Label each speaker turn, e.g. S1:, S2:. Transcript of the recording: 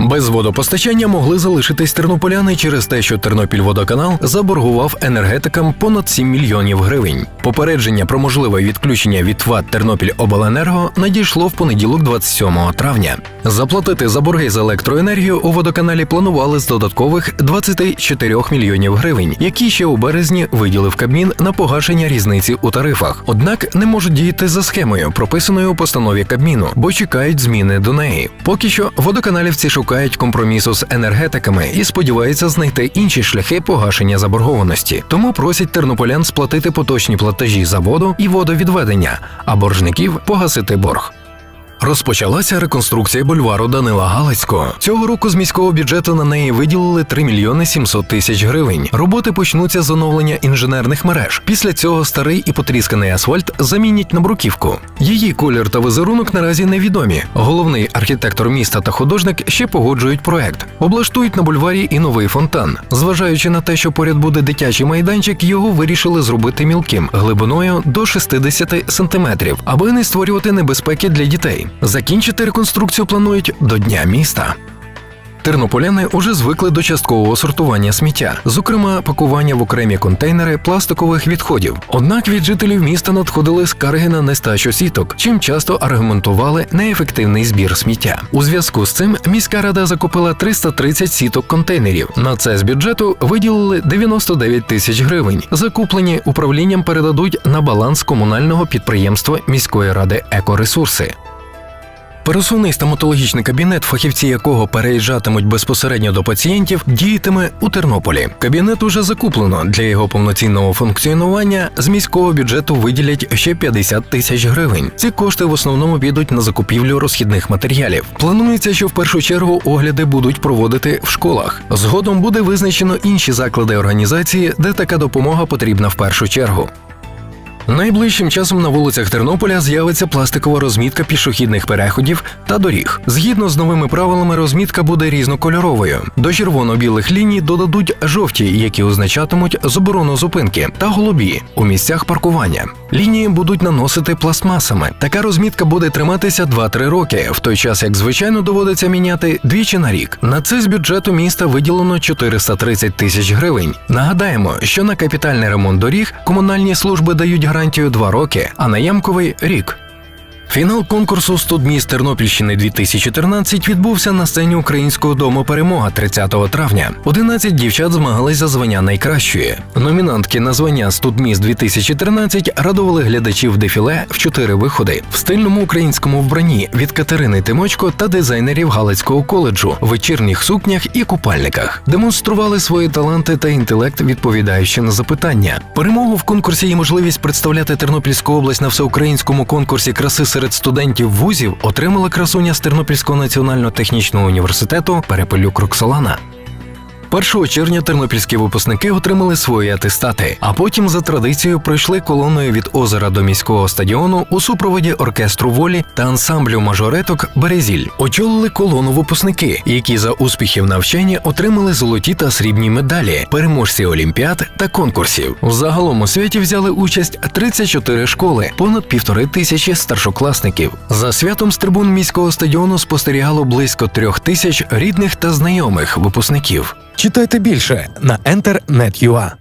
S1: Без водопостачання могли залишитись тернополяни через те, що Тернопільводоканал заборгував енергетикам понад 7 мільйонів гривень. Попередження про можливе відключення від ВАТ Тернопільобленерго надійшло в понеділок, 27 травня. Заплатити за борги за електроенергію у водоканалі планували з додаткових 24 мільйонів гривень, які ще у березні виділив Кабмін на погашення різниці у тарифах. Однак не можуть діяти за схемою, прописаною у постанові Кабміну, бо чекають зміни до неї. Поки що водоканалівці шукають компромісу з енергетиками і сподіваються знайти інші шляхи погашення заборгованості. Тому просять тернополян сплатити поточні платежі за воду і водовідведення, а боржників погасити борг. Розпочалася реконструкція бульвару Данила Галицького. Цього року з міського бюджету на неї виділили 3 мільйони 700 тисяч гривень. Роботи почнуться з оновлення інженерних мереж. Після цього старий і потрісканий асфальт замінять на бруківку. Її колір та візерунок наразі невідомі. Головний архітектор міста та художник ще погоджують проект. Облаштують на бульварі і новий фонтан. Зважаючи на те, що поряд буде дитячий майданчик, його вирішили зробити мілким глибиною до 60 сантиметрів, аби не створювати небезпеки для дітей. Закінчити реконструкцію планують до Дня міста. Тернополяни уже звикли до часткового сортування сміття, зокрема пакування в окремі контейнери пластикових відходів. Однак від жителів міста надходили скарги на нестачу сіток, чим часто аргументували неефективний збір сміття. У зв'язку з цим міська рада закупила 330 сіток контейнерів. На це з бюджету виділили 99 тисяч гривень. Закуплені управлінням передадуть на баланс комунального підприємства міської ради екоресурси. Пересувний стоматологічний кабінет, фахівці якого переїжджатимуть безпосередньо до пацієнтів, діятиме у Тернополі. Кабінет уже закуплено. Для його повноцінного функціонування з міського бюджету виділять ще 50 тисяч гривень. Ці кошти в основному підуть на закупівлю розхідних матеріалів. Планується, що в першу чергу огляди будуть проводити в школах. Згодом буде визначено інші заклади організації, де така допомога потрібна в першу чергу. Найближчим часом на вулицях Тернополя з'явиться пластикова розмітка пішохідних переходів та доріг. Згідно з новими правилами, розмітка буде різнокольоровою. До червоно-білих ліній додадуть жовті, які означатимуть заборону зупинки, та голубі у місцях паркування. Лінії будуть наносити пластмасами. Така розмітка буде триматися 2-3 роки, в той час як звичайно доводиться міняти двічі на рік. На це з бюджету міста виділено 430 тисяч гривень. Нагадаємо, що на капітальний ремонт доріг комунальні служби дають гарантію 2 роки, а на ямковий рік. Фінал конкурсу «100 з Тернопільщини 2014 відбувся на сцені Українського дому Перемога 30 травня. 11 дівчат змагались за звання найкращої. Номінантки на звання «100 2013 радували глядачів дефіле в чотири виходи в стильному українському вбранні від Катерини Тимочко та дизайнерів Галицького коледжу, вечірніх сукнях і купальниках. Демонстрували свої таланти та інтелект, відповідаючи на запитання. Перемогу в конкурсі є можливість представляти Тернопільську область на всеукраїнському конкурсі краси серед студентів вузів отримала красуня з Тернопільського національно-технічного університету Перепелюк Роксолана. 1 червня тернопільські випускники отримали свої атестати, а потім за традицією пройшли колоною від озера до міського стадіону у супроводі оркестру волі та ансамблю мажореток Березіль. Очолили колону випускники, які за успіхи в навчанні отримали золоті та срібні медалі, переможці олімпіад та конкурсів. Загалом у святі взяли участь 34 школи, понад півтори тисячі старшокласників. За святом з трибун міського стадіону спостерігало близько трьох тисяч рідних та знайомих випускників.
S2: Читайте більше на Enter.net.ua